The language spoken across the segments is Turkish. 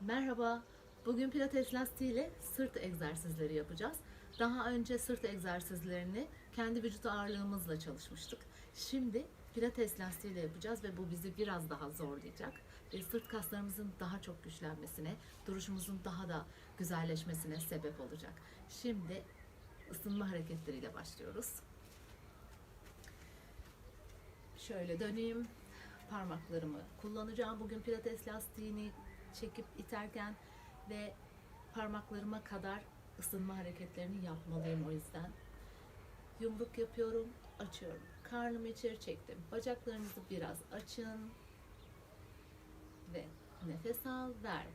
Merhaba. Bugün pilates lastiği ile sırt egzersizleri yapacağız. Daha önce sırt egzersizlerini kendi vücut ağırlığımızla çalışmıştık. Şimdi pilates lastiği ile yapacağız ve bu bizi biraz daha zorlayacak. Ve sırt kaslarımızın daha çok güçlenmesine, duruşumuzun daha da güzelleşmesine sebep olacak. Şimdi ısınma hareketleriyle başlıyoruz. Şöyle döneyim. Parmaklarımı kullanacağım. Bugün pilates lastiğini çekip iterken ve parmaklarıma kadar ısınma hareketlerini yapmalıyım o yüzden. Yumruk yapıyorum, açıyorum. Karnımı içeri çektim. Bacaklarınızı biraz açın. Ve nefes al, ver.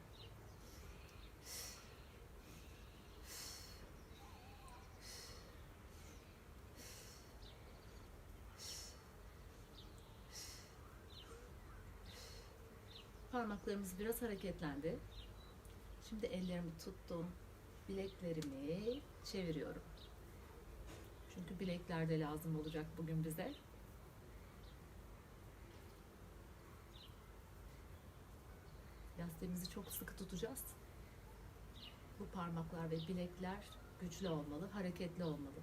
Parmaklarımız biraz hareketlendi. Şimdi ellerimi tuttum. Bileklerimi çeviriyorum. Çünkü bilekler de lazım olacak bugün bize. Lastiğimizi çok sıkı tutacağız. Bu parmaklar ve bilekler güçlü olmalı, hareketli olmalı.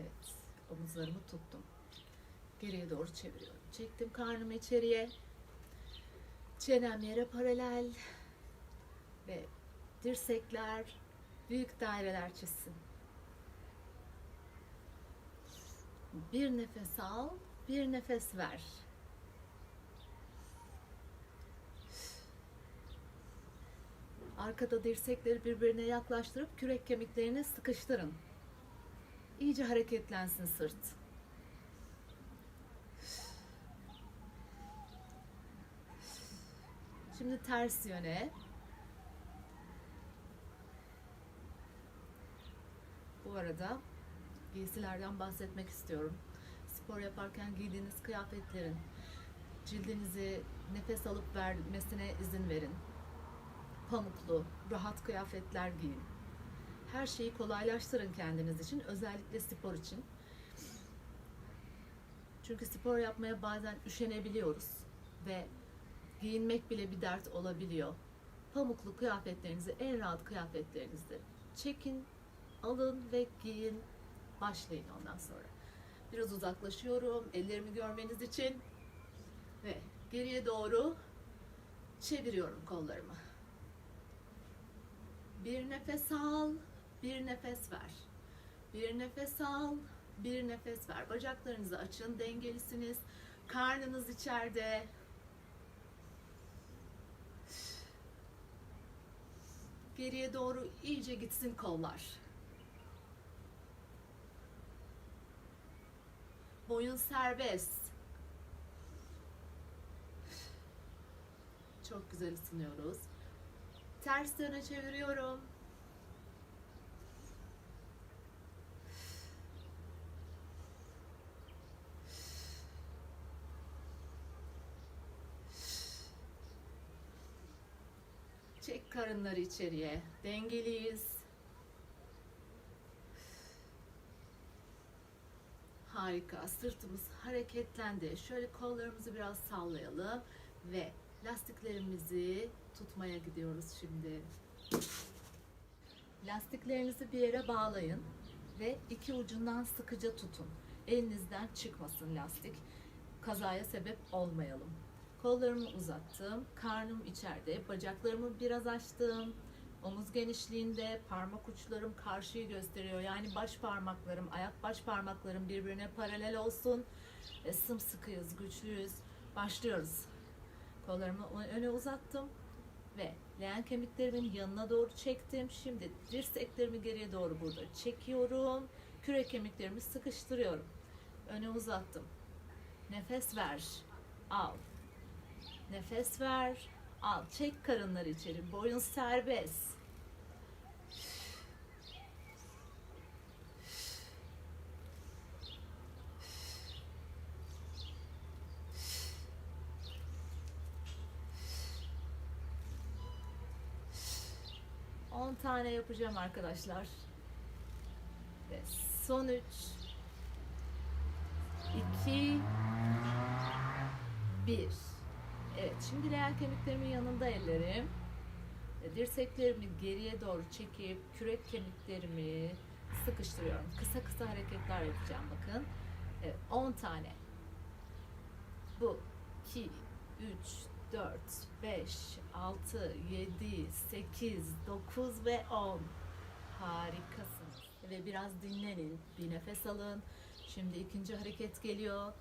Evet, omuzlarımı tuttum. Doğru çeviriyorum. Çektim karnımı içeriye. Çenem yere paralel. Ve dirsekler büyük daireler çizsin. Bir nefes al, bir nefes ver. Arkada dirsekleri birbirine yaklaştırıp kürek kemiklerini sıkıştırın. İyice hareketlensin sırt. Şimdi ters yöne. Bu arada giysilerden bahsetmek istiyorum. Spor yaparken giydiğiniz kıyafetlerin cildinizi nefes alıp vermesine izin verin. Pamuklu, rahat kıyafetler giyin her şeyi kolaylaştırın kendiniz için. Özellikle spor için. Çünkü spor yapmaya bazen üşenebiliyoruz ve giyinmek bile bir dert olabiliyor. Pamuklu kıyafetlerinizi en rahat kıyafetlerinizde çekin, alın ve giyin. Başlayın ondan sonra. Biraz uzaklaşıyorum ellerimi görmeniz için ve geriye doğru çeviriyorum kollarımı. Bir nefes al, bir nefes ver. Bir nefes al, bir nefes ver. Bacaklarınızı açın, dengelisiniz. Karnınız içeride. Geriye doğru iyice gitsin kollar. Boyun serbest. Çok güzel ısınıyoruz. Ters yöne çeviriyorum. Çek karınları içeriye. Dengeliyiz. Harika. Sırtımız hareketlendi. Şöyle kollarımızı biraz sallayalım ve lastiklerimizi tutmaya gidiyoruz şimdi. Lastiklerinizi bir yere bağlayın ve iki ucundan sıkıca tutun. Elinizden çıkmasın lastik. Kazaya sebep olmayalım. Kollarımı uzattım. Karnım içeride. Bacaklarımı biraz açtım. Omuz genişliğinde parmak uçlarım karşıyı gösteriyor. Yani baş parmaklarım, ayak baş parmaklarım birbirine paralel olsun. Ve sımsıkıyız, güçlüyüz. Başlıyoruz. Kollarımı öne uzattım ve leğen kemiklerimin yanına doğru çektim. Şimdi dirseklerimi geriye doğru burada çekiyorum. Kürek kemiklerimi sıkıştırıyorum. Öne uzattım. Nefes ver. Al. Nefes ver. Al. Çek karınları içeri. Boyun serbest. 10 tane yapacağım arkadaşlar. Ve son 3 2 1 Evet, şimdi leğen kemiklerimin yanında ellerim. Ve Dirseklerimi geriye doğru çekip kürek kemiklerimi sıkıştırıyorum. Kısa kısa hareketler yapacağım bakın. Evet, 10 tane. Bu 2, 3, 4, 5, 6, 7, 8, 9 ve 10. Harikasınız. Ve biraz dinlenin, bir nefes alın. Şimdi ikinci hareket geliyor.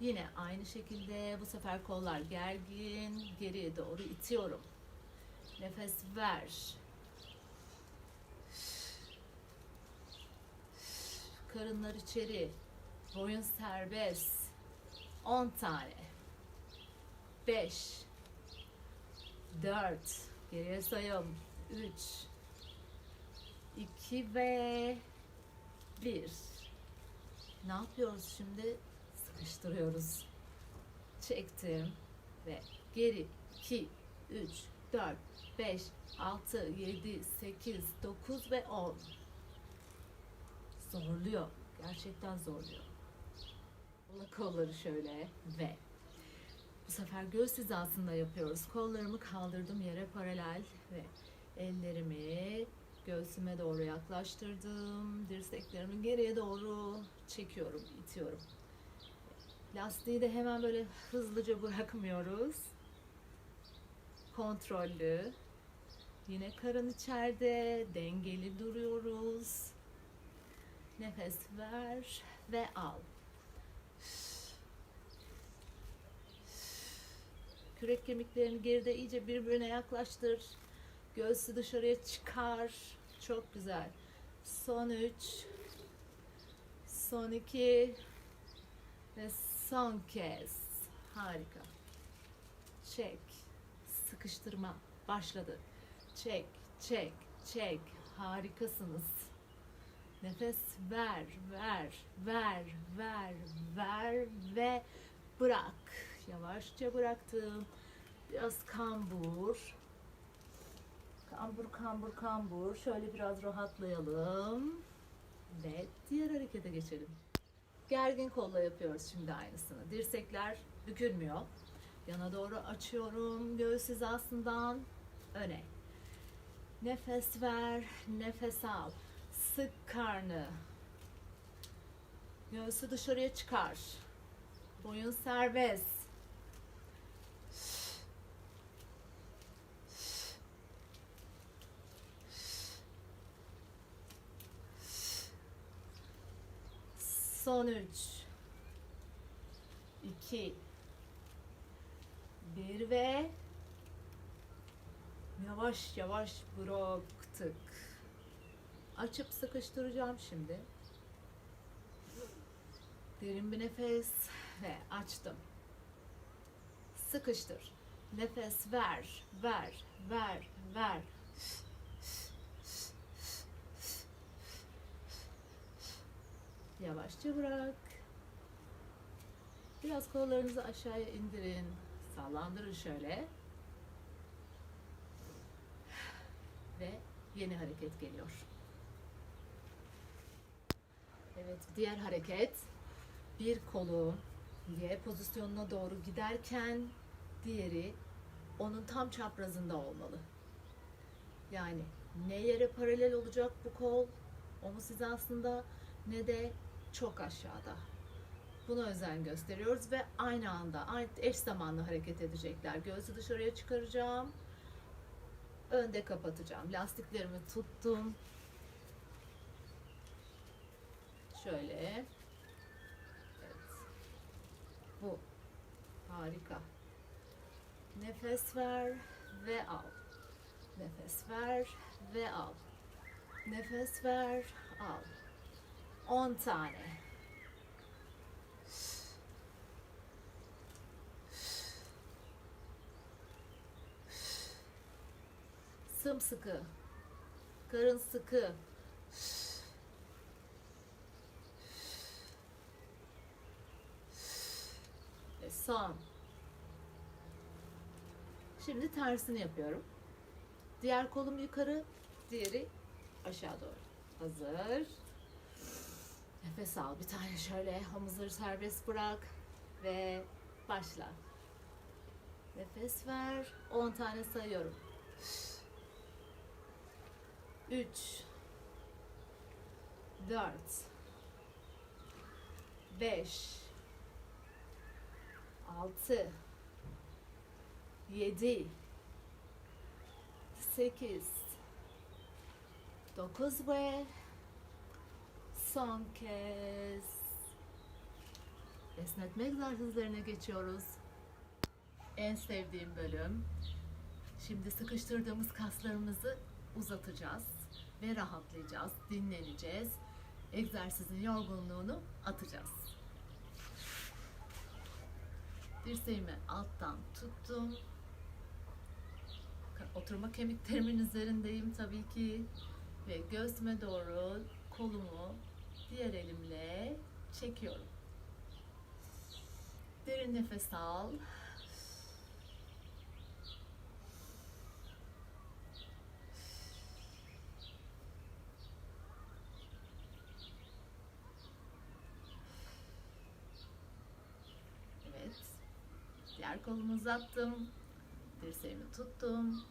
Yine aynı şekilde bu sefer kollar gergin, geriye doğru itiyorum. Nefes ver. Karınlar içeri. Boyun serbest. 10 tane. 5 4 Geriye sayıyorum. 3 2 ve 1 Ne yapıyoruz şimdi? Sıkıştırıyoruz. Çektim ve geri 2 3 4 5 6 7 8 9 ve 10 Zorluyor. Gerçekten zorluyor. Bula kolları şöyle ve bu sefer göğüs hizasında yapıyoruz. Kollarımı kaldırdım yere paralel ve ellerimi göğsüme doğru yaklaştırdım. Dirseklerimi geriye doğru çekiyorum, itiyorum. Lastiği de hemen böyle hızlıca bırakmıyoruz. Kontrollü. Yine karın içeride, dengeli duruyoruz. Nefes ver ve al. Kürek kemiklerini geride iyice birbirine yaklaştır. Göğsü dışarıya çıkar. Çok güzel. Son üç. Son iki. Ve son kez. Harika. Çek. Sıkıştırma. Başladı. Çek, çek, çek. Harikasınız. Nefes ver, ver, ver, ver, ver ve bırak. Yavaşça bıraktım. Biraz kambur. Kambur, kambur, kambur. Şöyle biraz rahatlayalım. Ve diğer harekete geçelim. Gergin kolla yapıyoruz şimdi aynısını. Dirsekler bükülmüyor. Yana doğru açıyorum. Göğüs hizasından öne. Nefes ver, nefes al. Sık karnı. Göğsü dışarıya çıkar. Boyun serbest. Son üç. iki, Bir ve yavaş yavaş bıraktık. Açıp sıkıştıracağım şimdi. Derin bir nefes ve açtım. Sıkıştır. Nefes ver, ver, ver, ver. Yavaşça bırak. Biraz kollarınızı aşağıya indirin. Sallandırın şöyle. Ve yeni hareket geliyor. Evet, diğer hareket. Bir kolu Y pozisyonuna doğru giderken diğeri onun tam çaprazında olmalı. Yani ne yere paralel olacak bu kol omuz hizasında ne de çok aşağıda. Buna özen gösteriyoruz ve aynı anda, eş zamanlı hareket edecekler. Göğsü dışarıya çıkaracağım. Önde kapatacağım. Lastiklerimi tuttum. Şöyle. Evet. Bu. Harika. Nefes ver ve al. Nefes ver ve al. Nefes ver, al. 10 tane. Sımsıkı. Karın sıkı. Ve son. Şimdi tersini yapıyorum. Diğer kolum yukarı, Diğeri aşağı doğru. Hazır. Nefes al. Bir tane şöyle omuzları serbest bırak. Ve başla. Nefes ver. 10 tane sayıyorum. 3 4 5 6 7 8 9 ve son kez esnetme egzersizlerine geçiyoruz. En sevdiğim bölüm. Şimdi sıkıştırdığımız kaslarımızı uzatacağız ve rahatlayacağız, dinleneceğiz. Egzersizin yorgunluğunu atacağız. Dirseğimi alttan tuttum. Oturma kemiklerimin üzerindeyim tabii ki. Ve göğsüme doğru kolumu diğer elimle çekiyorum. Derin nefes al. Evet. Diğer kolumu uzattım. Dirseğimi tuttum.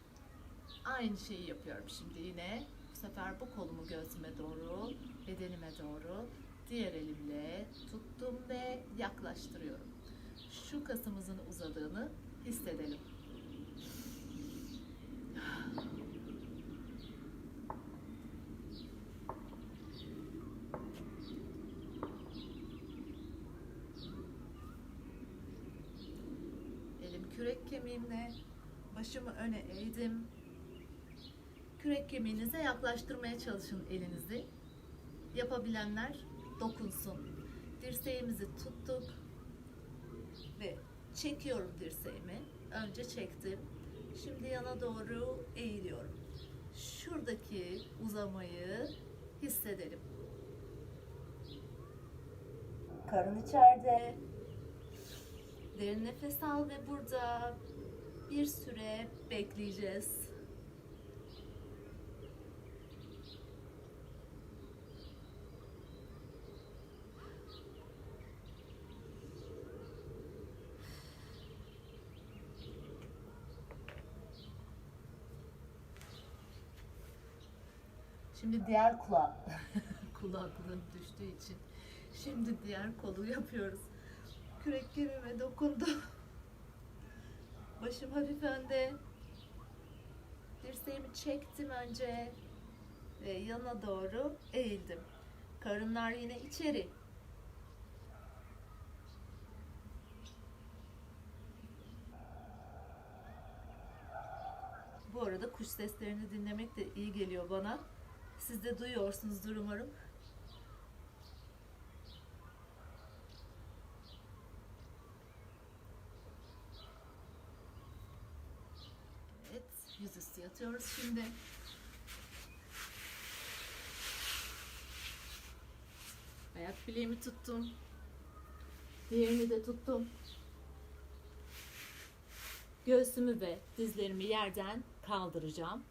Aynı şeyi yapıyorum şimdi yine. Sefer bu kolumu göğsüme doğru, bedenime doğru diğer elimle tuttum ve yaklaştırıyorum. Şu kasımızın uzadığını hissedelim. Elim kürek kemiğimle başımı öne eğdim. Kürek kemiğinize yaklaştırmaya çalışın elinizi. Yapabilenler dokunsun. Dirseğimizi tuttuk ve çekiyorum dirseğimi. Önce çektim. Şimdi yana doğru eğiliyorum. Şuradaki uzamayı hissedelim. Karın içeride. Derin nefes al ve burada bir süre bekleyeceğiz. Şimdi diğer kulağı kulaklığım düştüğü için şimdi diğer kolu yapıyoruz. Kürek kemiğime dokundu. Başım hafif önde. Dirseğimi çektim önce ve yana doğru eğildim. Karınlar yine içeri. Bu arada kuş seslerini dinlemek de iyi geliyor bana. Siz de duyuyorsunuzdur umarım. Evet, yüzüstü yatıyoruz şimdi. Ayak bileğimi tuttum. Diğerini de tuttum. Göğsümü ve dizlerimi yerden kaldıracağım.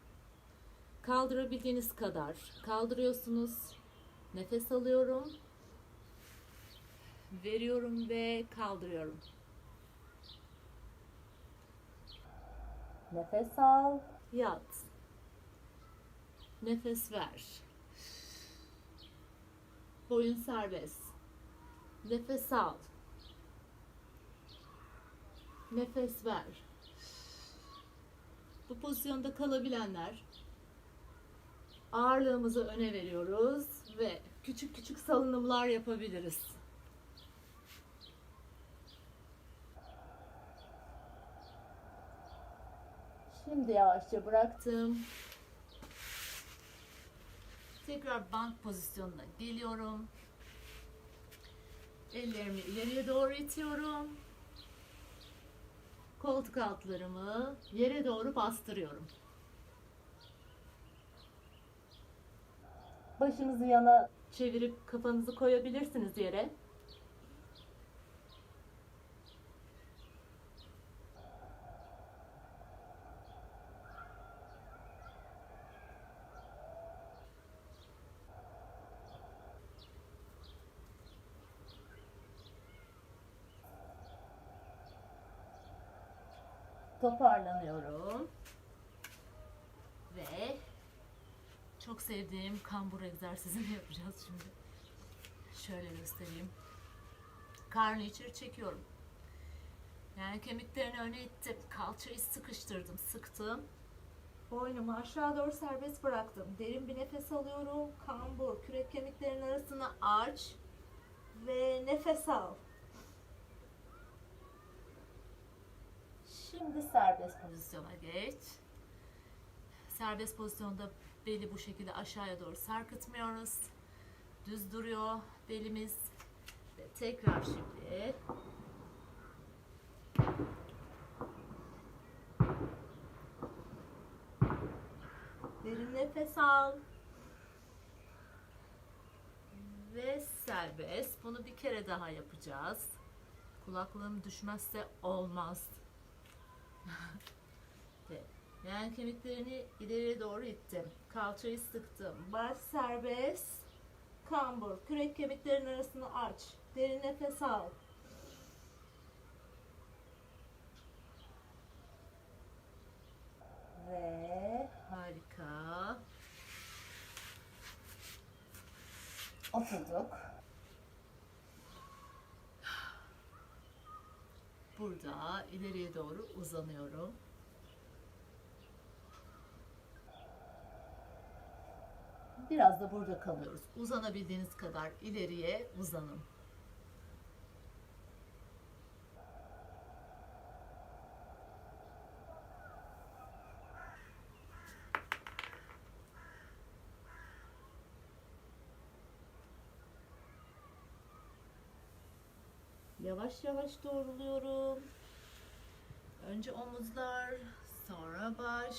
Kaldırabildiğiniz kadar kaldırıyorsunuz. Nefes alıyorum. Veriyorum ve kaldırıyorum. Nefes al. Yat. Nefes ver. Boyun serbest. Nefes al. Nefes ver. Bu pozisyonda kalabilenler ağırlığımızı öne veriyoruz ve küçük küçük salınımlar yapabiliriz. Şimdi yavaşça bıraktım. Tekrar bank pozisyonuna geliyorum. Ellerimi ileriye doğru itiyorum. Koltuk altlarımı yere doğru bastırıyorum. Başınızı yana çevirip kafanızı koyabilirsiniz yere. Toparlanıyorum. Ve sevdiğim kambur egzersizini yapacağız şimdi. Şöyle göstereyim. Karnı içeri çekiyorum. Yani kemiklerini öne ittim. Kalçayı sıkıştırdım, sıktım. Boynumu aşağı doğru serbest bıraktım. Derin bir nefes alıyorum. Kambur, kürek kemiklerinin arasını aç. Ve nefes al. Şimdi serbest pozisyona geç. Serbest pozisyonda beli bu şekilde aşağıya doğru sarkıtmıyoruz. Düz duruyor belimiz. Ve tekrar şimdi Derin nefes al. Ve serbest. Bunu bir kere daha yapacağız. Kulaklığım düşmezse olmaz. Ve yani kemiklerini ileriye doğru ittim. Kalçayı sıktım. Baş serbest. Kambur. Kürek kemiklerin arasını aç. Derin nefes al. Ve harika. Oturduk. Burada ileriye doğru uzanıyorum. Biraz da burada kalıyoruz. Uzanabildiğiniz kadar ileriye uzanın. Yavaş yavaş doğruluyorum. Önce omuzlar, sonra baş.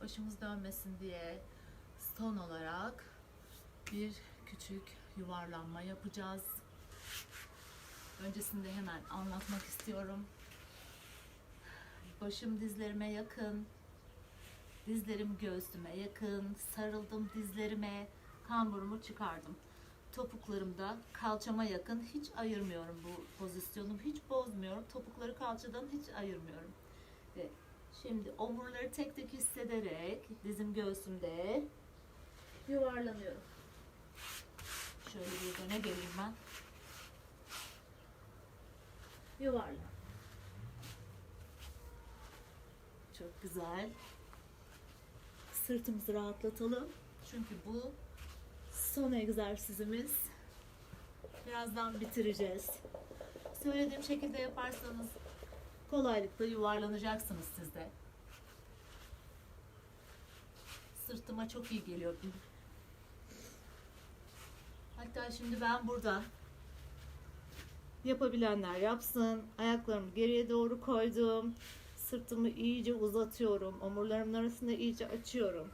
Başımız dönmesin diye son olarak bir küçük yuvarlanma yapacağız. Öncesinde hemen anlatmak istiyorum. Başım dizlerime yakın. Dizlerim göğsüme yakın. Sarıldım dizlerime. Kamburumu çıkardım. Topuklarımda kalçama yakın. Hiç ayırmıyorum bu pozisyonumu. Hiç bozmuyorum. Topukları kalçadan hiç ayırmıyorum. Ve şimdi omurları tek tek hissederek dizim göğsümde yuvarlanıyorum. Şöyle bir öne geleyim ben. Yuvarlan. Çok güzel. Sırtımızı rahatlatalım. Çünkü bu son egzersizimiz. Birazdan bitireceğiz. Söylediğim şekilde yaparsanız kolaylıkla yuvarlanacaksınız siz de. Sırtıma çok iyi geliyor. Hatta şimdi ben burada yapabilenler yapsın. Ayaklarımı geriye doğru koydum. Sırtımı iyice uzatıyorum. Omurlarımın arasında iyice açıyorum.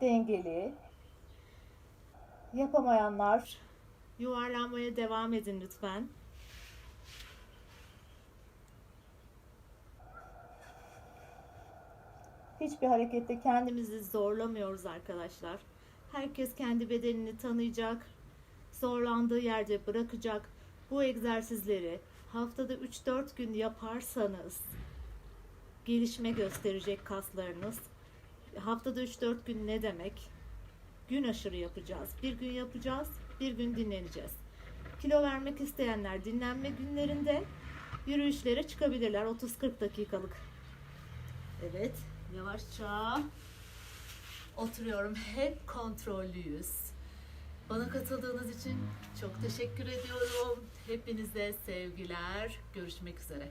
Dengeli. Yapamayanlar yuvarlanmaya devam edin lütfen. Hiçbir harekette kendimizi zorlamıyoruz arkadaşlar. Herkes kendi bedenini tanıyacak. Zorlandığı yerde bırakacak. Bu egzersizleri haftada 3-4 gün yaparsanız gelişme gösterecek kaslarınız. Haftada 3-4 gün ne demek? Gün aşırı yapacağız. Bir gün yapacağız, bir gün dinleneceğiz. Kilo vermek isteyenler dinlenme günlerinde yürüyüşlere çıkabilirler 30-40 dakikalık. Evet, yavaşça oturuyorum. Hep kontrollüyüz. Bana katıldığınız için çok teşekkür ediyorum. Hepinize sevgiler. Görüşmek üzere.